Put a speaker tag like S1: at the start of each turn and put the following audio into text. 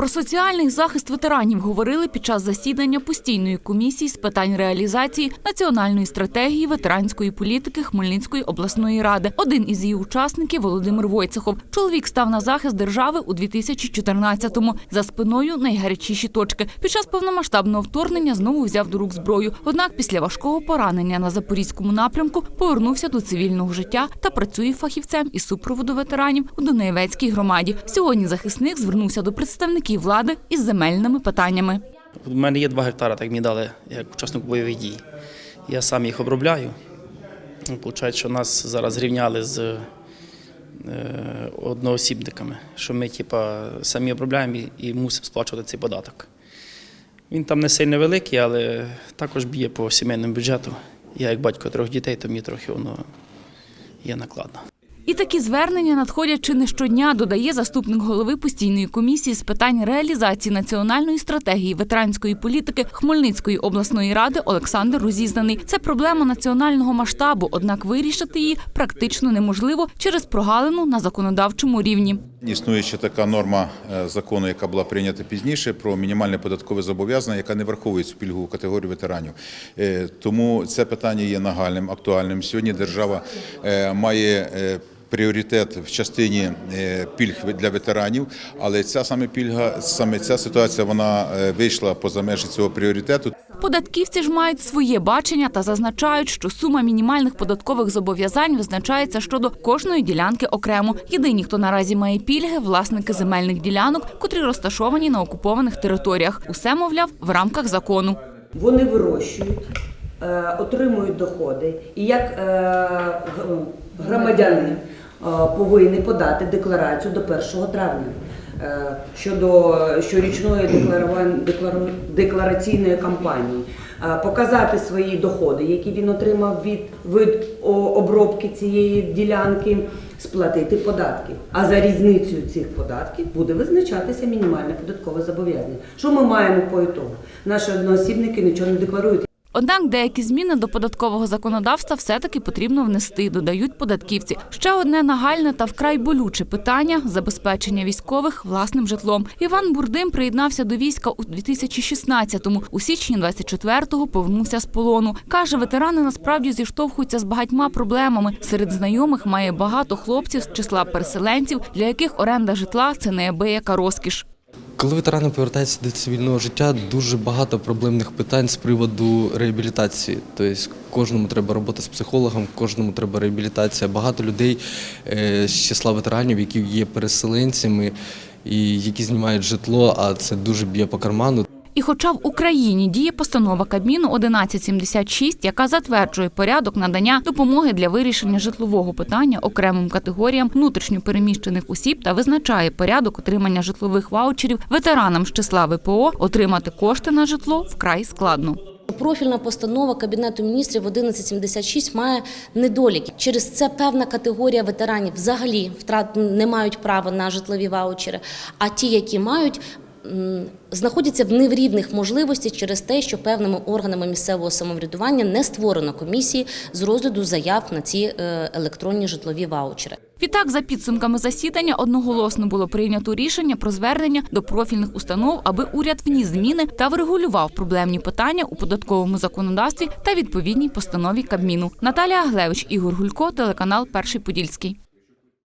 S1: Про соціальний захист ветеранів говорили під час засідання постійної комісії з питань реалізації національної стратегії ветеранської політики Хмельницької обласної ради. Один із її учасників Володимир Войцехов. Чоловік став на захист держави у 2014-му. За спиною найгарячіші точки. Під час повномасштабного вторгнення знову взяв до рук зброю. Однак після важкого поранення на запорізькому напрямку повернувся до цивільного життя та працює фахівцем із супроводу ветеранів у Дунаєвецькій громаді. Сьогодні захисник звернувся до представників влади із земельними питаннями.
S2: У мене є 2 гектари, так мені дали як учаснику бойових дій. Я сам їх обробляю. Виходить, що нас зараз зрівняли з е, одноосібниками, що ми типа, самі обробляємо і мусимо сплачувати цей податок. Він там не сильно великий, але також б'є по сімейному бюджету. Я як батько трьох дітей, то мені трохи воно є накладно.
S1: І такі звернення надходять чи не щодня, додає заступник голови постійної комісії з питань реалізації національної стратегії ветеранської політики Хмельницької обласної ради Олександр Розізнаний. Це проблема національного масштабу, однак вирішити її практично неможливо через прогалину на законодавчому рівні.
S3: Існує ще така норма е, закону, яка була прийнята пізніше, про мінімальне податкове зобов'язання, яка не враховує цю пільгову категорію ветеранів. Е, Тому це питання є нагальним, актуальним. Сьогодні держава е, має пріоритет в частині е, пільг для ветеранів, але ця саме пільга, саме ця ситуація, вона е, вийшла поза межі цього пріоритету.
S1: Податківці ж мають своє бачення та зазначають, що сума мінімальних податкових зобов'язань визначається щодо кожної ділянки окремо. Єдині, хто наразі має пільги, власники земельних ділянок, котрі розташовані на окупованих територіях. Усе мовляв в рамках закону.
S4: Вони вирощують, е, отримують доходи, і як г- громадянин е, повинні подати декларацію до 1 травня е, щодо щорічної декларувань- деклараційної кампанії. Е, Показати свої доходи, які він отримав від, від обробки цієї ділянки, сплатити податки. А за різницею цих податків буде визначатися мінімальне податкове зобов'язання. Що ми маємо по ітогу? Наші одноосібники нічого не декларують.
S1: Однак деякі зміни до податкового законодавства все-таки потрібно внести, додають податківці. Ще одне нагальне та вкрай болюче питання забезпечення військових власним житлом. Іван Бурдим приєднався до війська у 2016-му. У січні 24-го повернувся з полону. Каже, ветерани насправді зіштовхуються з багатьма проблемами. Серед знайомих має багато хлопців з числа переселенців, для яких оренда житла це неабияка розкіш.
S5: Коли ветерани повертаються до цивільного життя, дуже багато проблемних питань з приводу реабілітації. Тобто кожному треба робота з психологом, кожному треба реабілітація. Багато людей е, з числа ветеранів, які є переселенцями і які знімають житло, а це дуже б'є по карману.
S1: І хоча в Україні діє постанова Кабміну 1176, яка затверджує порядок надання допомоги для вирішення житлового питання окремим категоріям внутрішньопереміщених осіб та визначає порядок отримання житлових ваучерів ветеранам з числа ВПО, отримати кошти на житло вкрай складно.
S6: Профільна постанова Кабінету міністрів 1176 має недоліки. Через це певна категорія ветеранів взагалі втрат не мають права на житлові ваучери, а ті, які мають. Знаходяться в неврівних можливостях через те, що певними органами місцевого самоврядування не створено комісії з розгляду заяв на ці е, електронні житлові ваучери.
S1: Відтак, за підсумками засідання, одноголосно було прийнято рішення про звернення до профільних установ, аби уряд вніс зміни та врегулював проблемні питання у податковому законодавстві та відповідній постанові Кабміну. Наталія Глевич, Ігор Гулько, телеканал Перший Подільський.